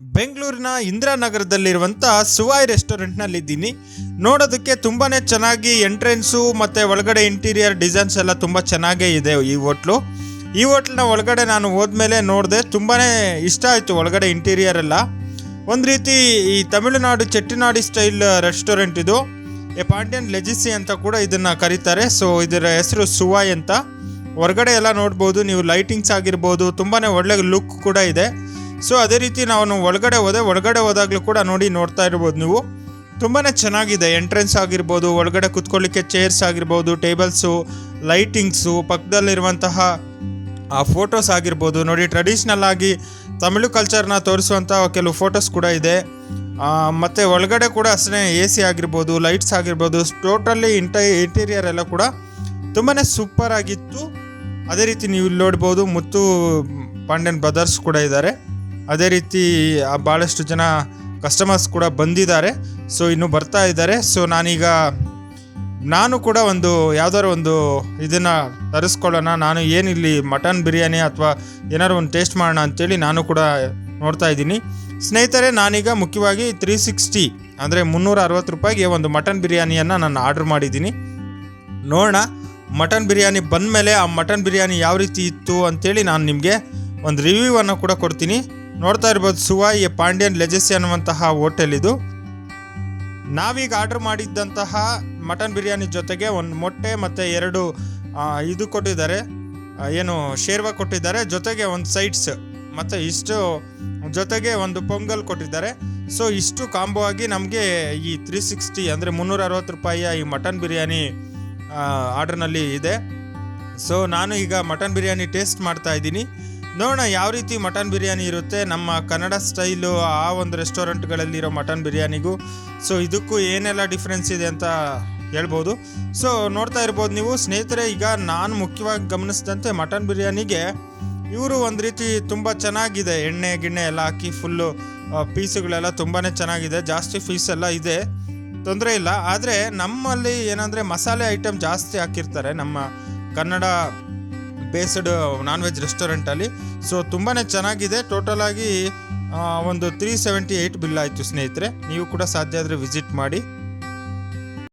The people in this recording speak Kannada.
ಬೆಂಗಳೂರಿನ ಇಂದಿರಾನಗರದಲ್ಲಿರುವಂಥ ಸುವಾಯ್ ರೆಸ್ಟೋರೆಂಟ್ನಲ್ಲಿದ್ದೀನಿ. ನೋಡೋದಕ್ಕೆ ತುಂಬಾ ಚೆನ್ನಾಗಿ ಎಂಟ್ರೆನ್ಸು ಮತ್ತು ಒಳಗಡೆ ಇಂಟೀರಿಯರ್ ಡಿಸೈನ್ಸ್ ಎಲ್ಲ ತುಂಬ ಚೆನ್ನಾಗೇ ಇದೆ ಈ ಹೋಟ್ಲು. ಈ ಹೋಟ್ಲನ್ನ ಒಳಗಡೆ ನಾನು ಹೋದ್ಮೇಲೆ ನೋಡಿದೆ ತುಂಬಾ ಇಷ್ಟ ಆಯಿತು ಒಳಗಡೆ ಇಂಟೀರಿಯರ್ ಎಲ್ಲ. ಒಂದು ರೀತಿ ಈ ತಮಿಳುನಾಡು ಚೆಟ್ಟಿನಾಡಿ ಸ್ಟೈಲ್ ರೆಸ್ಟೋರೆಂಟ್ ಇದು. ಎ ಪಾಂಡ್ಯನ್ ಲೆಜಿಸಿ ಅಂತ ಕೂಡ ಇದನ್ನು ಕರೀತಾರೆ. ಸೊ, ಇದರ ಹೆಸರು ಸುವಾಯ್ ಅಂತ. ಹೊರಗಡೆ ಎಲ್ಲ ನೋಡ್ಬೋದು, ನೀವು ಲೈಟಿಂಗ್ಸ್ ಆಗಿರ್ಬೋದು ತುಂಬಾ ಒಳ್ಳೆ ಲುಕ್ ಕೂಡ ಇದೆ. ಸೊ ಅದೇ ರೀತಿ ನಾನು ಒಳಗಡೆ ಹೋದೆ, ಒಳಗಡೆ ಹೋದಾಗಲೂ ಕೂಡ ನೋಡಿ ನೋಡ್ತಾ ಇರ್ಬೋದು ನೀವು. ತುಂಬಾ ಚೆನ್ನಾಗಿದೆ ಎಂಟ್ರೆನ್ಸ್ ಆಗಿರ್ಬೋದು, ಒಳಗಡೆ ಕುತ್ಕೊಳ್ಳಿಕ್ಕೆ ಚೇರ್ಸ್ ಆಗಿರ್ಬೋದು ಟೇಬಲ್ಸು ಲೈಟಿಂಗ್ಸು ಪಕ್ಕದಲ್ಲಿರುವಂತಹ, ಆ ಫೋಟೋಸ್ ಆಗಿರ್ಬೋದು. ನೋಡಿ ಟ್ರೆಡಿಷ್ನಲ್ ಆಗಿ ತಮಿಳು ಕಲ್ಚರ್ನ ತೋರಿಸುವಂಥ ಕೆಲವು ಫೋಟೋಸ್ ಕೂಡ ಇದೆ. ಮತ್ತು ಒಳಗಡೆ ಕೂಡ ಅಷ್ಟೇ ಎ ಸಿ ಆಗಿರ್ಬೋದು ಲೈಟ್ಸ್ ಆಗಿರ್ಬೋದು ಟೋಟಲಿ ಇಂಟ ಇಂಟೀರಿಯರ್ ಎಲ್ಲ ಕೂಡ ತುಂಬಾ ಸೂಪರ್ ಆಗಿತ್ತು. ಅದೇ ರೀತಿ ನೀವು ಇಲ್ಲಿ ನೋಡ್ಬೋದು ಮುತ್ತು, ಪಾಂಡ್ಯನ್ ಬ್ರದರ್ಸ್ ಕೂಡ ಇದ್ದಾರೆ. ಅದೇ ರೀತಿ ಭಾಳಷ್ಟು ಜನ ಕಸ್ಟಮರ್ಸ್ ಕೂಡ ಬಂದಿದ್ದಾರೆ. ಸೊ ಇನ್ನು ಬರ್ತಾ ಇದ್ದಾರೆ. ಸೊ ನಾನೀಗ, ನಾನು ಕೂಡ ಒಂದು, ಯಾವ್ದಾದ್ರು ಒಂದು ಇದನ್ನು ತರಿಸ್ಕೊಳ್ಳೋಣ. ನಾನು ಏನಿಲ್ಲಿ ಮಟನ್ ಬಿರಿಯಾನಿ ಅಥವಾ ಏನಾದ್ರು ಒಂದು ಟೇಸ್ಟ್ ಮಾಡೋಣ ಅಂತೇಳಿ ನಾನು ಕೂಡ ನೋಡ್ತಾ ಇದ್ದೀನಿ. ಸ್ನೇಹಿತರೆ, ನಾನೀಗ ಮುಖ್ಯವಾಗಿ ತ್ರೀ ಸಿಕ್ಸ್ಟಿ ಅಂದರೆ ಮುನ್ನೂರ ಅರವತ್ತು ರೂಪಾಯಿಗೆ ಒಂದು ಮಟನ್ ಬಿರಿಯಾನಿಯನ್ನು ನಾನು ಆರ್ಡ್ರ್ ಮಾಡಿದ್ದೀನಿ. ನೋಡೋಣ, ಮಟನ್ ಬಿರಿಯಾನಿ ಬಂದಮೇಲೆ ಆ ಮಟನ್ ಬಿರಿಯಾನಿ ಯಾವ ರೀತಿ ಇತ್ತು ಅಂತೇಳಿ ನಾನು ನಿಮಗೆ ಒಂದು ರಿವ್ಯೂವನ್ನು ಕೂಡ ಕೊಡ್ತೀನಿ. ನೋಡ್ತಾ ಇರ್ಬೋದು ಸುವಾಯಿ ಪಾಂಡ್ಯನ್ ಲೆಜೆಸಿ ಅನ್ನುವಂತಹ ಹೋಟೆಲ್ ಇದು. ನಾವೀಗ ಆರ್ಡರ್ ಮಾಡಿದ್ದಂತಹ ಮಟನ್ ಬಿರಿಯಾನಿ ಜೊತೆಗೆ ಒಂದು ಮೊಟ್ಟೆ ಮತ್ತು ಎರಡು ಇದು ಕೊಟ್ಟಿದ್ದಾರೆ. ಏನು, ಶೇರ್ವ ಕೊಟ್ಟಿದ್ದಾರೆ. ಜೊತೆಗೆ ಒಂದು ಸೈಡ್ಸ್ ಮತ್ತು ಇಷ್ಟು, ಜೊತೆಗೆ ಒಂದು ಪೊಂಗಲ್ ಕೊಟ್ಟಿದ್ದಾರೆ. ಸೊ ಇಷ್ಟು ಕಾಂಬೋ ಆಗಿ ನಮಗೆ ಈ ತ್ರೀ ಸಿಕ್ಸ್ಟಿ ಅಂದರೆ ಮುನ್ನೂರ ಅರವತ್ತು ರೂಪಾಯಿಯ ಈ ಮಟನ್ ಬಿರಿಯಾನಿ ಆರ್ಡ್ರ್ನಲ್ಲಿ ಇದೆ. ಸೊ ನಾನು ಈಗ ಮಟನ್ ಬಿರಿಯಾನಿ ಟೇಸ್ಟ್ ಮಾಡ್ತಾ ಇದ್ದೀನಿ. ನೋಡೋಣ, ಯಾವ ರೀತಿ ಮಟನ್ ಬಿರಿಯಾನಿ ಇರುತ್ತೆ. ನಮ್ಮ ಕನ್ನಡ ಸ್ಟೈಲು ಆ ಒಂದು ರೆಸ್ಟೋರೆಂಟ್ಗಳಲ್ಲಿರೋ ಮಟನ್ ಬಿರಿಯಾನಿಗೂ. ಸೊ, ಇದಕ್ಕೂ ಏನೆಲ್ಲ ಡಿಫ್ರೆನ್ಸ್ ಇದೆ ಅಂತ ಹೇಳ್ಬೋದು. ಸೊ, ನೋಡ್ತಾ ಇರ್ಬೋದು ನೀವು, ಸ್ನೇಹಿತರೆ, ಈಗ ನಾನು ಮುಖ್ಯವಾಗಿ ಗಮನಿಸಿದಂತೆ ಮಟನ್ ಬಿರಿಯಾನಿಗೆ ಇವರು ಒಂದು ರೀತಿ ತುಂಬ ಚೆನ್ನಾಗಿದೆ. ಎಣ್ಣೆ, ಗಿಣ್ಣೆ ಎಲ್ಲ ಹಾಕಿ ಫುಲ್ಲು ಪೀಸುಗಳೆಲ್ಲ ತುಂಬಾ ಚೆನ್ನಾಗಿದೆ. ಜಾಸ್ತಿ ಫೀಸ್ ಎಲ್ಲ ಇದೆ. ತೊಂದರೆ ಇಲ್ಲ. ಆದರೆ ನಮ್ಮಲ್ಲಿ ಏನಂದರೆ ಮಸಾಲೆ ಐಟಮ್ ಜಾಸ್ತಿ ಹಾಕಿರ್ತಾರೆ. ನಮ್ಮ ಕನ್ನಡ ಬೇಸ್ಡ್ ನಾನ್ ವೆಜ್ ರೆಸ್ಟೋರೆಂಟಲ್ಲಿ ಸೊ ತುಂಬಾ ಚೆನ್ನಾಗಿದೆ. ಟೋಟಲಾಗಿ ಒಂದು ತ್ರೀ ಸೆವೆಂಟಿ ಏಯ್ಟ್ ಬಿಲ್ ಆಯಿತು ಸ್ನೇಹಿತರೆ. ನೀವು ಕೂಡ ಸಾಧ್ಯ ಆದರೆ ವಿಸಿಟ್ ಮಾಡಿ.